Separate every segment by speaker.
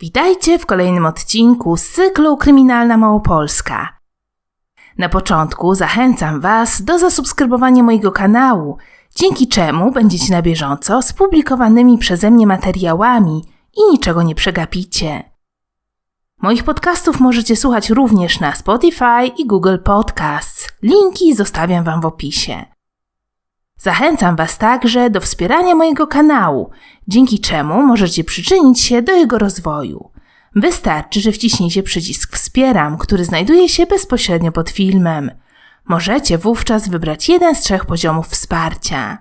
Speaker 1: Witajcie w kolejnym odcinku z cyklu Kryminalna Małopolska. Na początku zachęcam Was do zasubskrybowania mojego kanału, dzięki czemu będziecie na bieżąco z publikowanymi przeze mnie materiałami i niczego nie przegapicie. Moich podcastów możecie słuchać również na Spotify i Google Podcasts. Linki zostawiam Wam w opisie. Zachęcam Was także do wspierania mojego kanału, dzięki czemu możecie przyczynić się do jego rozwoju. Wystarczy, że wciśniecie przycisk Wspieram, który znajduje się bezpośrednio pod filmem. Możecie wówczas wybrać jeden z trzech poziomów wsparcia.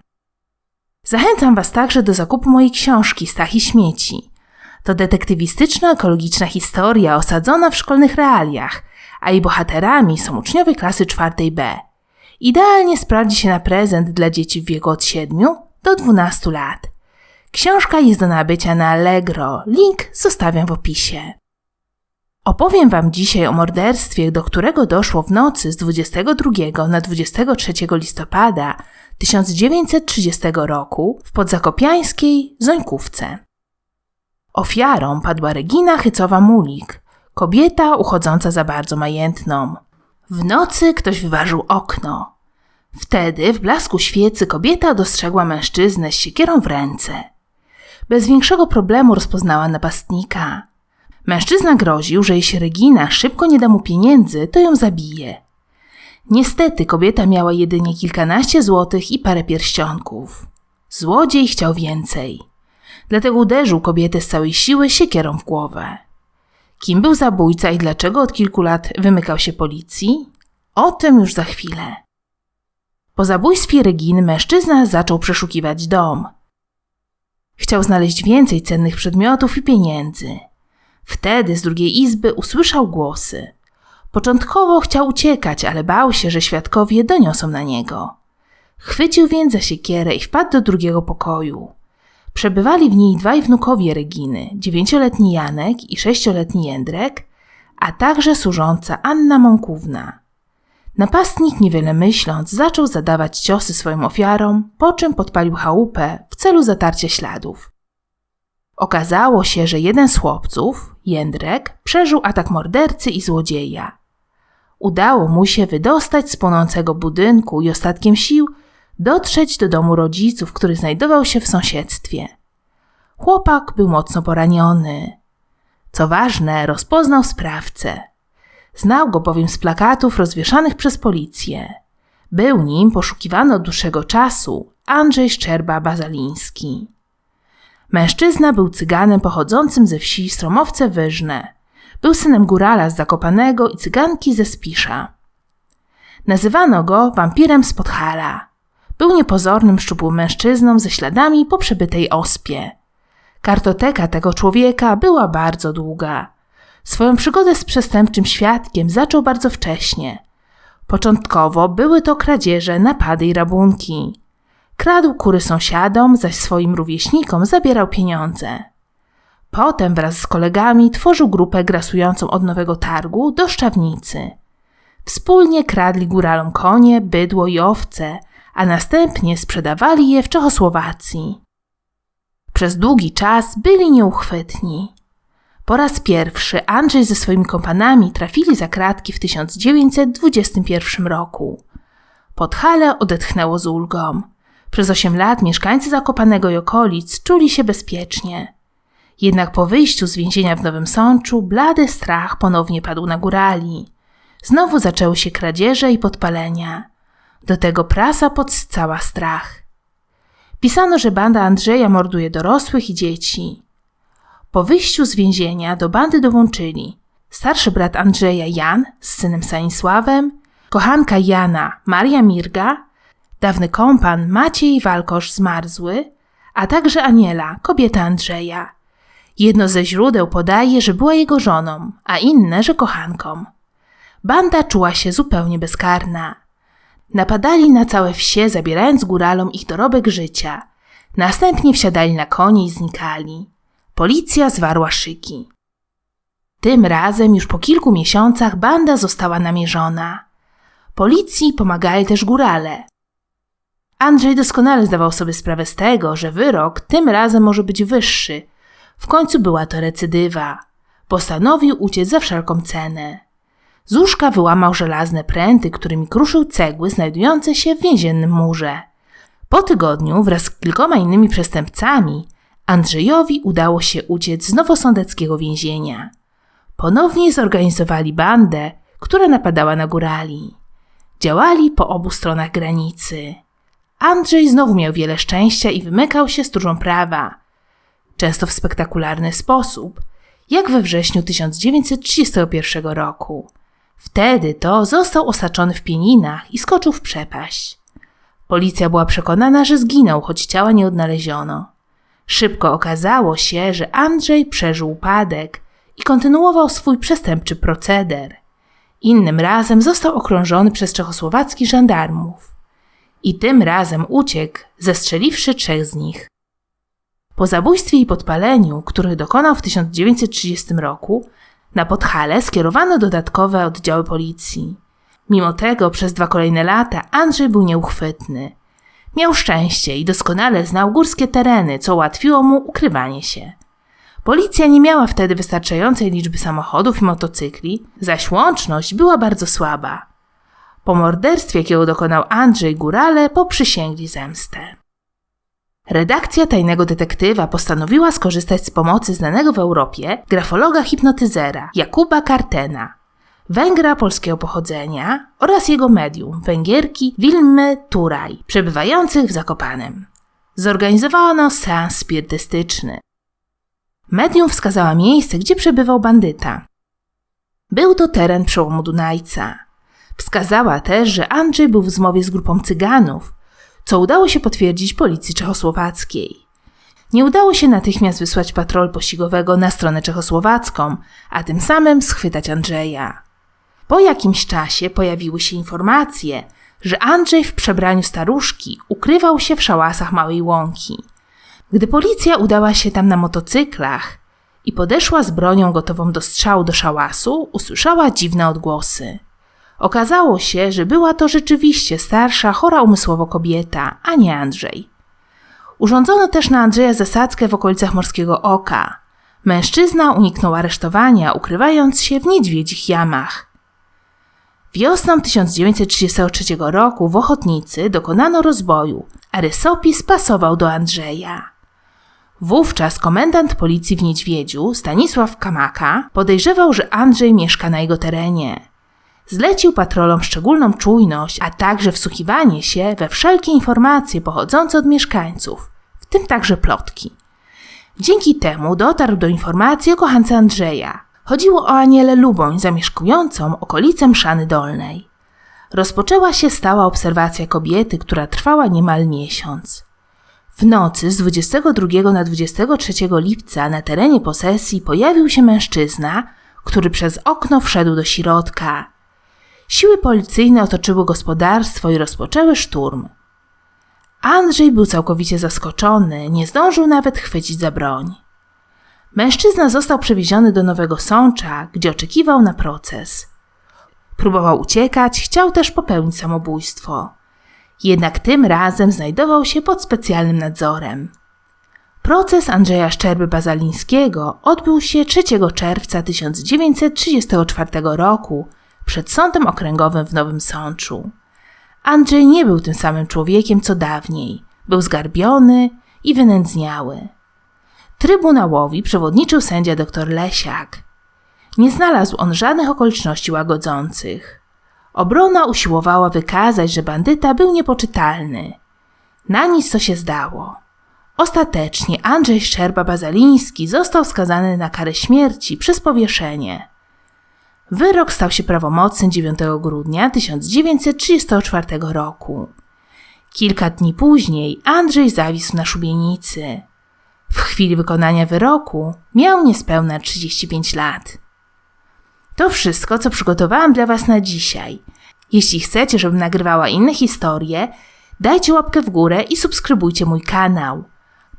Speaker 1: Zachęcam Was także do zakupu mojej książki Stach i śmieci. To detektywistyczno-ekologiczna historia osadzona w szkolnych realiach, a jej bohaterami są uczniowie klasy czwartej B. Idealnie sprawdzi się na prezent dla dzieci w wieku od 7 do 12 lat. Książka jest do nabycia na Allegro. Link zostawiam w opisie. Opowiem Wam dzisiaj o morderstwie, do którego doszło w nocy z 22 na 23 listopada 1930 roku w podzakopiańskiej Zońkówce. Ofiarą padła Regina Hycowa-Mulik, kobieta uchodząca za bardzo majętną. W nocy ktoś wyważył okno. Wtedy w blasku świecy kobieta dostrzegła mężczyznę z siekierą w ręce. Bez większego problemu rozpoznała napastnika. Mężczyzna groził, że jeśli Regina szybko nie da mu pieniędzy, to ją zabije. Niestety kobieta miała jedynie kilkanaście złotych i parę pierścionków. Złodziej chciał więcej. Dlatego uderzył kobietę z całej siły siekierą w głowę. Kim był zabójca i dlaczego od kilku lat wymykał się policji? O tym już za chwilę. Po zabójstwie Reginy mężczyzna zaczął przeszukiwać dom. Chciał znaleźć więcej cennych przedmiotów i pieniędzy. Wtedy z drugiej izby usłyszał głosy. Początkowo chciał uciekać, ale bał się, że świadkowie doniosą na niego. Chwycił więc za siekierę i wpadł do drugiego pokoju. Przebywali w niej dwaj wnukowie Reginy, dziewięcioletni Janek i sześcioletni Jędrek, a także służąca Anna Mąkówna. Napastnik, niewiele myśląc, zaczął zadawać ciosy swoim ofiarom, po czym podpalił chałupę w celu zatarcia śladów. Okazało się, że jeden z chłopców, Jędrek, przeżył atak mordercy i złodzieja. Udało mu się wydostać z płonącego budynku i ostatkiem sił dotrzeć do domu rodziców, który znajdował się w sąsiedztwie. Chłopak był mocno poraniony. Co ważne, rozpoznał sprawcę. Znał go bowiem z plakatów rozwieszanych przez policję. Był nim poszukiwany od dłuższego czasu Andrzej Szczerba-Bazaliński. Mężczyzna był cyganem pochodzącym ze wsi Stromowce Wyżne. Był synem górala z Zakopanego i cyganki ze Spisza. Nazywano go wampirem z Podhala. Był niepozornym, szczupłym mężczyzną ze śladami po przebytej ospie. Kartoteka tego człowieka była bardzo długa. Swoją przygodę z przestępczym świadkiem zaczął bardzo wcześnie. Początkowo były to kradzieże, napady i rabunki. Kradł kury sąsiadom, zaś swoim rówieśnikom zabierał pieniądze. Potem wraz z kolegami tworzył grupę grasującą od Nowego Targu do Szczawnicy. Wspólnie kradli góralom konie, bydło i owce, a następnie sprzedawali je w Czechosłowacji. Przez długi czas byli nieuchwytni. Po raz pierwszy Andrzej ze swoimi kompanami trafili za kratki w 1921 roku. Podhale odetchnęło z ulgą. Przez 8 lat mieszkańcy Zakopanego i okolic czuli się bezpiecznie. Jednak po wyjściu z więzienia w Nowym Sączu blady strach ponownie padł na górali. Znowu zaczęły się kradzieże i podpalenia. Do tego prasa podsycała strach. Pisano, że banda Andrzeja morduje dorosłych i dzieci. Po wyjściu z więzienia do bandy dołączyli starszy brat Andrzeja Jan z synem Stanisławem, kochanka Jana Maria Mirga, dawny kompan Maciej Walkosz Zmarzły, a także Aniela, kobieta Andrzeja. Jedno ze źródeł podaje, że była jego żoną, a inne, że kochanką. Banda czuła się zupełnie bezkarna. Napadali na całe wsie, zabierając góralom ich dorobek życia. Następnie wsiadali na konie i znikali. Policja zwarła szyki. Tym razem już po kilku miesiącach banda została namierzona. Policji pomagali też górale. Andrzej doskonale zdawał sobie sprawę z tego, że wyrok tym razem może być wyższy. W końcu była to recydywa. Postanowił uciec za wszelką cenę. Z łóżka wyłamał żelazne pręty, którymi kruszył cegły znajdujące się w więziennym murze. Po tygodniu wraz z kilkoma innymi przestępcami Andrzejowi udało się uciec z nowosądeckiego więzienia. Ponownie zorganizowali bandę, która napadała na górali. Działali po obu stronach granicy. Andrzej znowu miał wiele szczęścia i wymykał się stróżą prawa. Często w spektakularny sposób, jak we wrześniu 1931 roku. Wtedy to został osaczony w pieninach i skoczył w przepaść. Policja była przekonana, że zginął, choć ciała nie odnaleziono. Szybko okazało się, że Andrzej przeżył upadek i kontynuował swój przestępczy proceder. Innym razem został okrążony przez czechosłowackich żandarmów. I tym razem uciekł, zestrzeliwszy trzech z nich. Po zabójstwie i podpaleniu, których dokonał w 1930 roku, na Podhale skierowano dodatkowe oddziały policji. Mimo tego przez dwa kolejne lata Andrzej był nieuchwytny. Miał szczęście i doskonale znał górskie tereny, co ułatwiło mu ukrywanie się. Policja nie miała wtedy wystarczającej liczby samochodów i motocykli, zaś łączność była bardzo słaba. Po morderstwie, jakiego dokonał Andrzej Górale, poprzysięgli zemstę. Redakcja tajnego detektywa postanowiła skorzystać z pomocy znanego w Europie grafologa hipnotyzera Jakuba Kartena, Węgra polskiego pochodzenia oraz jego medium, Węgierki Wilmy Turaj, przebywających w Zakopanem. Zorganizowano seans spirytystyczny. Medium wskazała miejsce, gdzie przebywał bandyta. Był to teren przełomu Dunajca. Wskazała też, że Andrzej był w zmowie z grupą cyganów, co udało się potwierdzić policji czechosłowackiej. Nie udało się natychmiast wysłać patrol pościgowego na stronę czechosłowacką, a tym samym schwytać Andrzeja. Po jakimś czasie pojawiły się informacje, że Andrzej w przebraniu staruszki ukrywał się w szałasach Małej Łąki. Gdy policja udała się tam na motocyklach i podeszła z bronią gotową do strzału do szałasu, usłyszała dziwne odgłosy. Okazało się, że była to rzeczywiście starsza, chora umysłowo kobieta, a nie Andrzej. Urządzono też na Andrzeja zasadzkę w okolicach Morskiego Oka. Mężczyzna uniknął aresztowania, ukrywając się w niedźwiedzich jamach. Wiosną 1933 roku w Ochotnicy dokonano rozboju, a rysopis pasował do Andrzeja. Wówczas komendant policji w Niedźwiedziu, Stanisław Kamaka, podejrzewał, że Andrzej mieszka na jego terenie. Zlecił patrolom szczególną czujność, a także wsłuchiwanie się we wszelkie informacje pochodzące od mieszkańców, w tym także plotki. Dzięki temu dotarł do informacji o kochance Andrzeja. Chodziło o Anielę Luboń zamieszkującą okolicę Mszany Dolnej. Rozpoczęła się stała obserwacja kobiety, która trwała niemal miesiąc. W nocy z 22 na 23 lipca na terenie posesji pojawił się mężczyzna, który przez okno wszedł do środka. Siły policyjne otoczyły gospodarstwo i rozpoczęły szturm. Andrzej był całkowicie zaskoczony, nie zdążył nawet chwycić za broń. Mężczyzna został przewieziony do Nowego Sącza, gdzie oczekiwał na proces. Próbował uciekać, chciał też popełnić samobójstwo. Jednak tym razem znajdował się pod specjalnym nadzorem. Proces Andrzeja Szczerby-Bazalińskiego odbył się 3 czerwca 1934 roku przed Sądem Okręgowym w Nowym Sączu. Andrzej nie był tym samym człowiekiem co dawniej. Był zgarbiony i wynędzniały. Trybunałowi przewodniczył sędzia dr Lesiak. Nie znalazł on żadnych okoliczności łagodzących. Obrona usiłowała wykazać, że bandyta był niepoczytalny. Na nic to się zdało. Ostatecznie Andrzej Szczerba-Bazaliński został skazany na karę śmierci przez powieszenie. Wyrok stał się prawomocny 9 grudnia 1934 roku. Kilka dni później Andrzej zawisł na szubienicy. W chwili wykonania wyroku miał niespełna 35 lat. To wszystko, co przygotowałam dla Was na dzisiaj. Jeśli chcecie, żebym nagrywała inne historie, dajcie łapkę w górę i subskrybujcie mój kanał.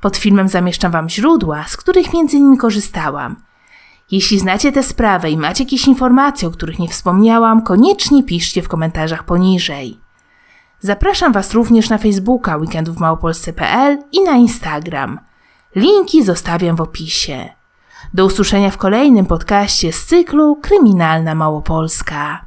Speaker 1: Pod filmem zamieszczam Wam źródła, z których między innymi korzystałam. Jeśli znacie tę sprawę i macie jakieś informacje, o których nie wspomniałam, koniecznie piszcie w komentarzach poniżej. Zapraszam Was również na Facebooka weekendów i na Instagram – Linki zostawiam w opisie. Do usłyszenia w kolejnym podcaście z cyklu Kryminalna Małopolska.